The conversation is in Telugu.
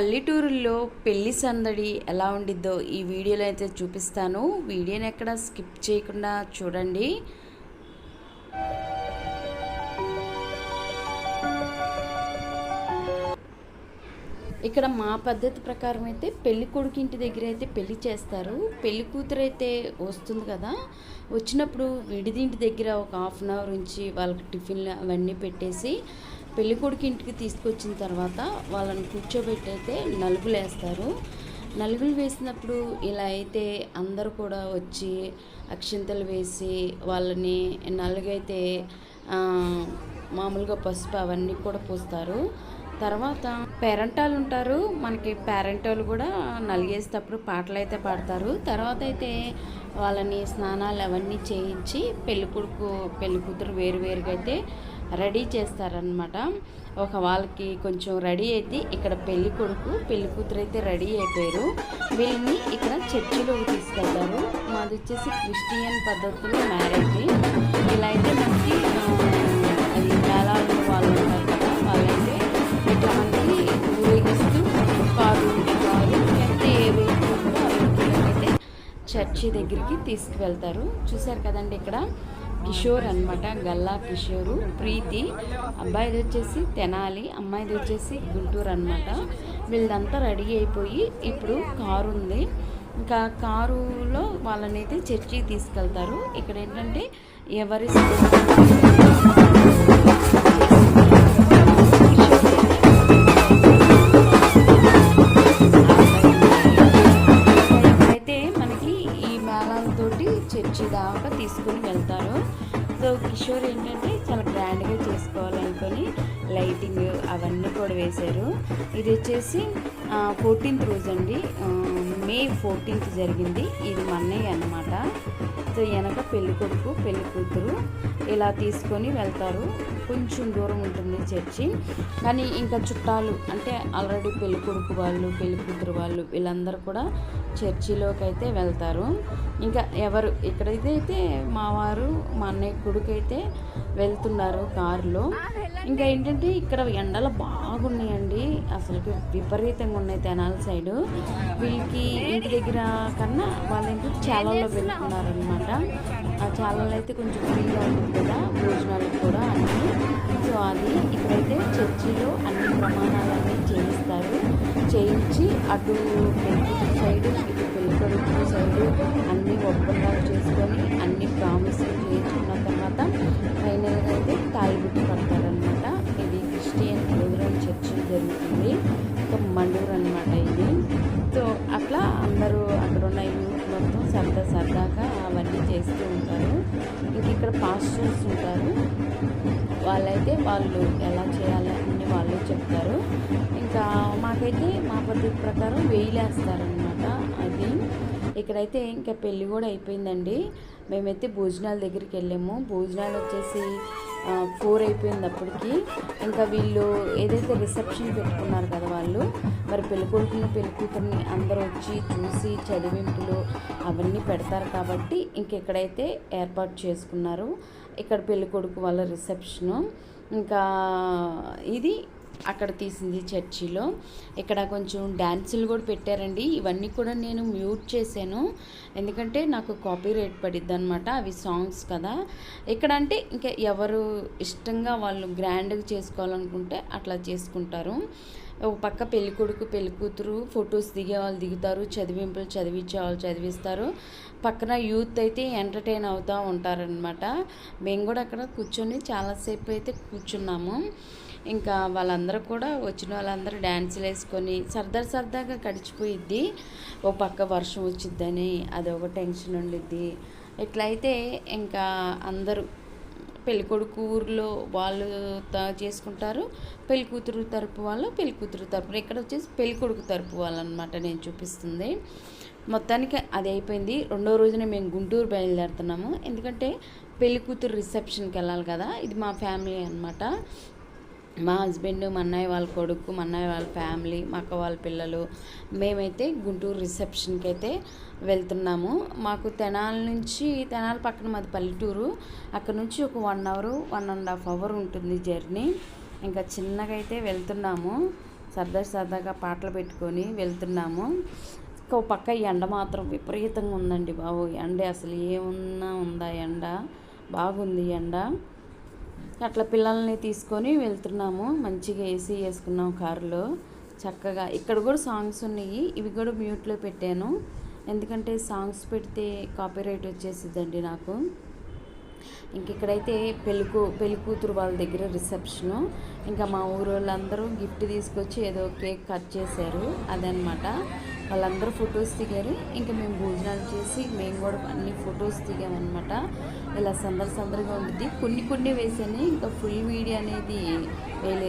పల్లెటూరుల్లో పెళ్ళి సందడి ఎలా ఉండిద్దో ఈ వీడియోలో అయితే చూపిస్తాను. వీడియోని ఎక్కడ స్కిప్ చేయకుండా చూడండి. ఇక్కడ మా పద్ధతి ప్రకారం అయితే పెళ్ళి కొడుకింటి దగ్గర అయితే పెళ్ళి చేస్తారు. పెళ్ళి కూతురు అయితే వస్తుంది కదా. వచ్చినప్పుడు విడిదింటి దగ్గర ఒక హాఫ్ అన్ అవర్ ఉంచి వాళ్ళకి టిఫిన్లు అవన్నీ పెట్టేసి పెళ్ళికొడుకు ఇంటికి తీసుకొచ్చిన తర్వాత వాళ్ళని కూర్చోబెట్టి అయితే నలుగులు వేస్తారు. నలుగులు వేసినప్పుడు ఇలా అయితే అందరూ కూడా వచ్చి అక్షింతలు వేసి వాళ్ళని నలుగైతే మామూలుగా పసుపు అవన్నీ కూడా పూస్తారు. తర్వాత పేరెంటాలు ఉంటారు. మనకి పేరెంటాలు కూడా నలిగేసేటప్పుడు పాటలు అయితే పాడతారు. తర్వాత అయితే వాళ్ళని స్నానాలు అవన్నీ చేయించి పెళ్ళికొడుకు పెళ్ళికూతురు వేరువేరుగా వేరు వేరుగా అయితే రెడీ చేస్తారనమాట ఒక వాళ్ళకి కొంచెం రెడీ అయితే ఇక్కడ పెళ్ళి కొడుకు పెళ్ళి కూతురు అయితే రెడీ అయిపోయారు. వీళ్ళని ఇక్కడ చర్చిలోకి తీసుకెళ్తారు. మాది వచ్చేసి క్రిస్టియన్ పద్ధతిలో మ్యారేజ్. ఇలా అయితే మనకి చర్చి దగ్గరికి తీసుకువెళ్తారు. చూసారు కదండి ఇక్కడ? కిషోర్ అన్నమాట గల్లా కిషోరు. ప్రీతి అబ్బాయిది వచ్చేసి తెనాలి అమ్మాయిది వచ్చేసి గుంటూరు అనమాట వీళ్ళంతా రెడీ అయిపోయి ఇప్పుడు కారు ఉంది ఇంకా కారులో వాళ్ళనైతే చర్చికి తీసుకెళ్తారు. ఇక్కడ ఏంటంటే ఎవరి చాలా గ్రాండ్గా చేసుకోవాలనుకొని లైటింగ్ అవన్నీ కూడా వేశారు. ఇది వచ్చేసి ఫోర్టీన్త్ రోజు అండి మే ఫోర్టీన్త్ జరిగింది. ఇది మన్నయ్య అన్నమాట. సో వెనక పెళ్ళి కొడుకు పెళ్ళి కూతురు ఇలా తీసుకొని వెళ్తారు. కొంచెం దూరం ఉంటుంది చర్చి. కానీ ఇంకా చుట్టాలు అంటే ఆల్రెడీ పెళ్ళి కొడుకు వాళ్ళు పెళ్ళి కూతురు వాళ్ళు వీళ్ళందరూ కూడా చర్చిలోకి అయితే వెళ్తారు. ఇంకా ఎవరు ఇక్కడైతే అయితే మా వారు మా అన్నయ్య కొడుకు అయితే వెళ్తున్నారు కారులో. ఇంకా ఏంటంటే ఇక్కడ ఎండలు బాగున్నాయండి. అసలు విపరీతంగా ఉన్నాయి తెనాల సైడు. వీళ్ళకి ఇంటి దగ్గర కన్నా వాళ్ళ ఇంటి వెళ్తున్నారు అనమాట ఆ చాలలో అయితే కొంచెం ఫ్రీగా ఉంటుంది కదా భోజనాలకు కూడా అన్నీ. సో అది ఇక్కడైతే చర్చిలో అన్ని ప్రమాణాలన్నీ చేయిస్తారు. చేయించి అటు సైడ్ ఇటు పెళ్ళి వాళ్ళైతే వాళ్ళు ఎలా చేయాలి అన్ని వాళ్ళు చెప్తారు. ఇంకా మాకైతే మా పద్ధతి ప్రకారం వేయిలేస్తారనమాట అది ఇక్కడైతే ఇంకా పెళ్ళి కూడా అయిపోయిందండి. మేమైతే భోజనాల దగ్గరికి వెళ్ళాము. భోజనాలు వచ్చేసి ఫోర్ అయిపోయింది అప్పటికి. ఇంకా వీళ్ళు ఏదైతే రిసెప్షన్ పెట్టుకున్నారు కదా వాళ్ళు మరి పెళ్ళికొడుకుని పెళ్ళికూతుర్ని అందరూ వచ్చి చూసి చదివింపులు అవన్నీ పెడతారు కాబట్టి ఇంకెక్కడైతే ఏర్పాటు చేసుకున్నారు ఇక్కడ పెళ్ళికొడుకు వాళ్ళ రిసెప్షను. ఇంకా ఇది అక్కడ తీసింది చర్చిలో. ఇక్కడ కొంచెం డ్యాన్సులు కూడా పెట్టారండి. ఇవన్నీ కూడా నేను మ్యూట్ చేశాను. ఎందుకంటే నాకు కాపీ రేట్ పడిద్ది అనమాట అవి సాంగ్స్ కదా. ఇక్కడ అంటే ఇంకా ఎవరు ఇష్టంగా వాళ్ళు గ్రాండ్గా చేసుకోవాలనుకుంటే అట్లా చేసుకుంటారు. ఒక పక్క పెళ్ళి కొడుకు పెళ్ళి కూతురు ఫొటోస్ దిగే వాళ్ళు దిగుతారు. చదివింపులు చదివించే వాళ్ళు చదివిస్తారు. పక్కన యూత్ అయితే ఎంటర్టైన్ అవుతూ ఉంటారనమాట మేము కూడా అక్కడ కూర్చొని చాలాసేపు అయితే కూర్చున్నాము. ఇంకా వాళ్ళందరూ కూడా వచ్చిన వాళ్ళందరూ డ్యాన్సులు వేసుకొని సరదా సరదాగా గడిచిపోయిద్ది. ఓ పక్క వర్షం వచ్చిద్దని అది ఒక టెన్షన్ ఉండిద్ది. ఇట్లయితే ఇంకా అందరూ పెళ్ళికొడుకు ఊర్లో వాళ్ళు చేసుకుంటారు. పెళ్ళి కూతురు తరపు వాళ్ళు పెళ్ళి కూతురు తరపు ఇక్కడ వచ్చేసి పెళ్ళి కొడుకు తరపు వాళ్ళు అనమాట నేను చూపిస్తుంది. మొత్తానికి అది అయిపోయింది. రెండో రోజున మేము గుంటూరు బయలుదేరుతున్నాము. ఎందుకంటే పెళ్ళి కూతురు రిసెప్షన్కి వెళ్ళాలి కదా. ఇది మా ఫ్యామిలీ అన్నమాట. మా హస్బెండ్ మా అన్నయ్య వాళ్ళ కొడుకు మా అన్నయ్య వాళ్ళ ఫ్యామిలీ మా అక్క వాళ్ళ పిల్లలు మేమైతే గుంటూరు రిసెప్షన్కి అయితే వెళ్తున్నాము. మాకు తెనాల నుంచి తెనాలి పక్కన మాది పల్లెటూరు. అక్కడ నుంచి ఒక one hour one and half hour ఉంటుంది జర్నీ. ఇంకా చిన్నగా అయితే వెళ్తున్నాము. సరదా సరదాగా పాటలు పెట్టుకొని వెళ్తున్నాము. ఇంకో పక్క ఎండ మాత్రం విపరీతంగా ఉందండి బాబు. ఎండ అసలు ఏమున్నా ఉందా ఎండ? బాగుంది ఎండ. అట్లా పిల్లల్ని తీసుకొని వెళ్తున్నాము. మంచిగా ఏసీ వేసుకున్నాం కారులో. చక్కగా ఇక్కడ కూడా సాంగ్స్ ఉన్నాయి. ఇవి కూడా మ్యూట్లో పెట్టాను. ఎందుకంటే సాంగ్స్ పెడితే కాపీరైట్ వచ్చేసిద్దండి నాకు. ఇంక ఇక్కడైతే పెళ్ళికూ పెళ్ళి కూతురు వాళ్ళ దగ్గర రిసెప్షను. ఇంకా మా ఊరు వాళ్ళందరూ గిఫ్ట్ తీసుకొచ్చి ఏదో కేక్ కట్ చేశారు. అదనమాట వాళ్ళందరూ ఫొటోస్ దిగారు. ఇంకా మేము భోజనాలు చేసి మేము కూడా అన్ని ఫొటోస్ దిగామన్నమాట. ఇలా సందడి సందడిగా ఉంటుంది కొన్ని కొన్ని వేసాను ఇంకా ఫుల్ వీడియో అనేది వేయలేదు.